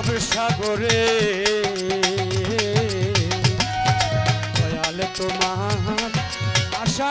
মানব সাগরে। দয়াল তোমার আশা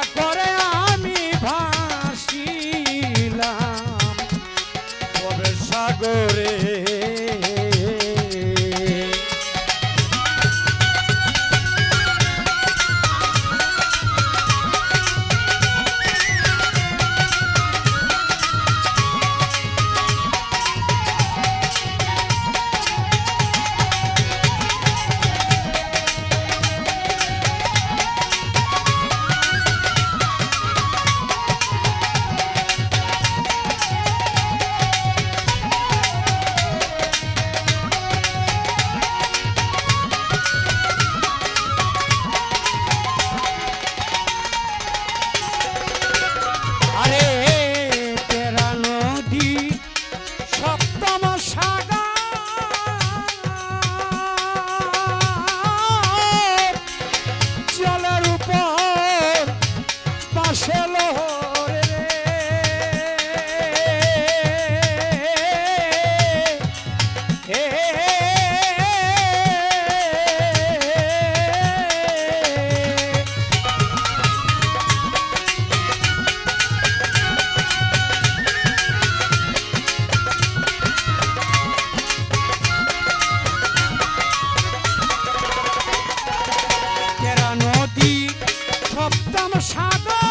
সাধন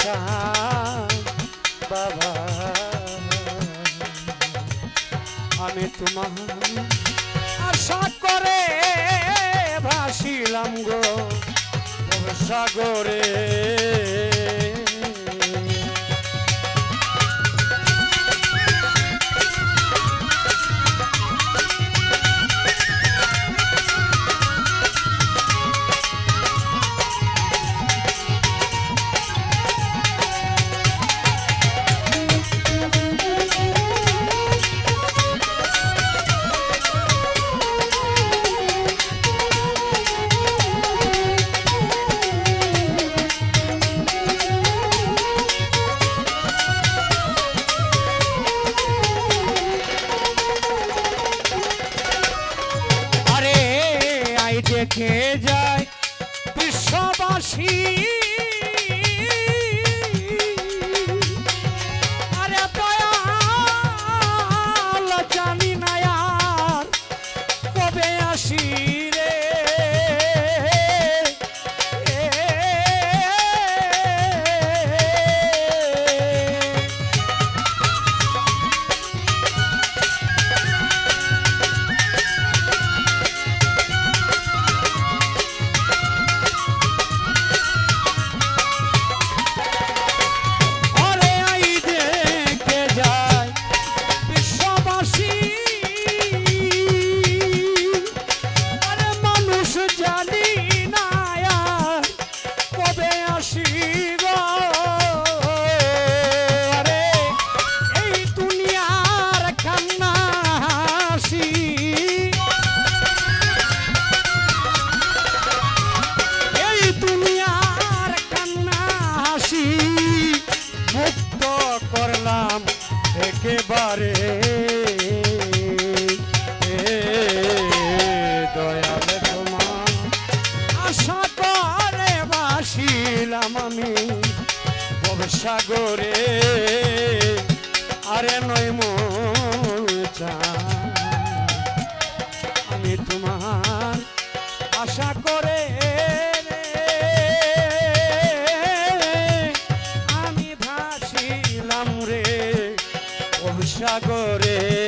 শ্যাম বাবা। আমি তোমার আশা করে ভাসিলাম গো সাগরে। দেখে যায় বিশ্ববাসী সাগরে আরে নই মোচা। আমি তোমার আশা করে আমি ভাসিলাম রে সাগরে।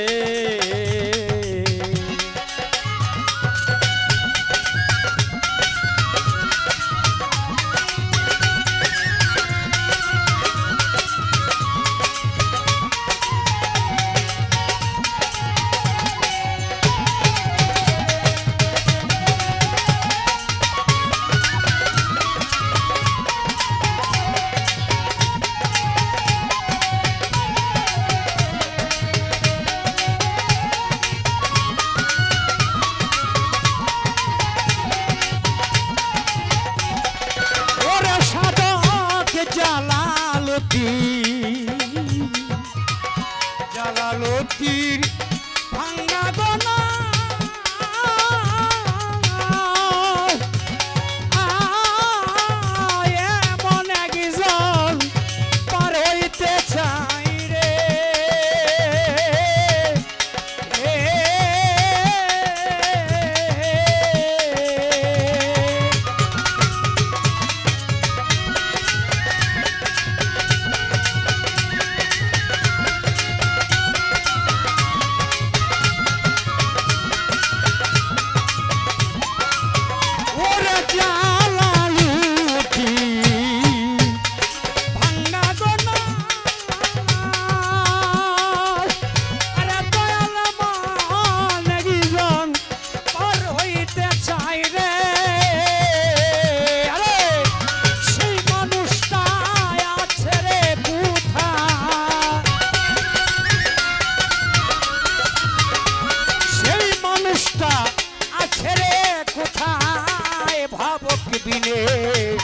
দিলে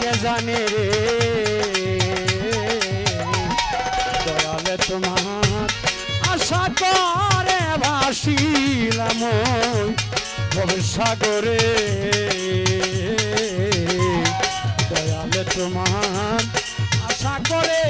কে জানে রে? দয়ালে তোমার আশা করে ভাসিলাম সাগরে। দয়ালে তোমার আশা করে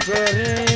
Nazarene.